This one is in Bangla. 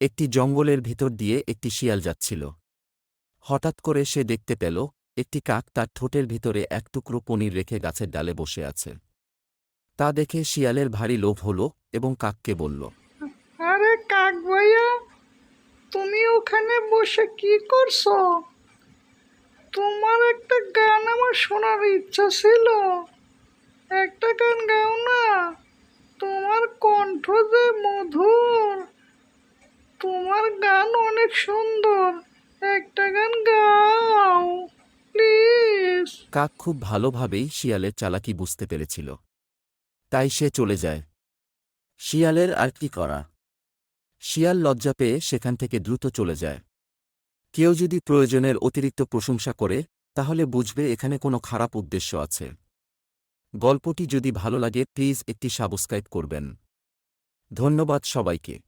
একটি জঙ্গলের ভিতর দিয়ে একটি শিয়াল যাচ্ছিল। হঠাৎ করে সে দেখতে পেল, একটি কাক তার ঠোঁটের ভিতরে এক টুকরো পনির রেখে গাছের ডালে বসে আছে। তা দেখে শিয়ালের ভারী লোভ হল এবং কাককে বলল, আরে কাক ভাইয়া, তুমি ওখানে বসে কি করছ? তোমার একটা গান আমার শোনার ইচ্ছা ছিল। একটা গান গাও না। তোমার কণ্ঠ যে তোমার গান অনেক সুন্দর। একটা গান গাও, প্লিজ। কাক খুব ভালোভাবেই শিয়ালের চালাকি বুঝতে পেরেছিল। তাই সে চলে যায়। শিয়ালের আর কি করা? শিয়াল লজ্জা পেয়ে সেখান থেকে দ্রুত চলে যায়। কেউ যদি প্রয়োজনের অতিরিক্ত প্রশংসা করে, তাহলে বুঝবে এখানে কোনো খারাপ উদ্দেশ্য আছে। গল্পটি যদি ভালো লাগে, প্লিজ একটি সাবস্ক্রাইব করবেন। ধন্যবাদ সবাইকে।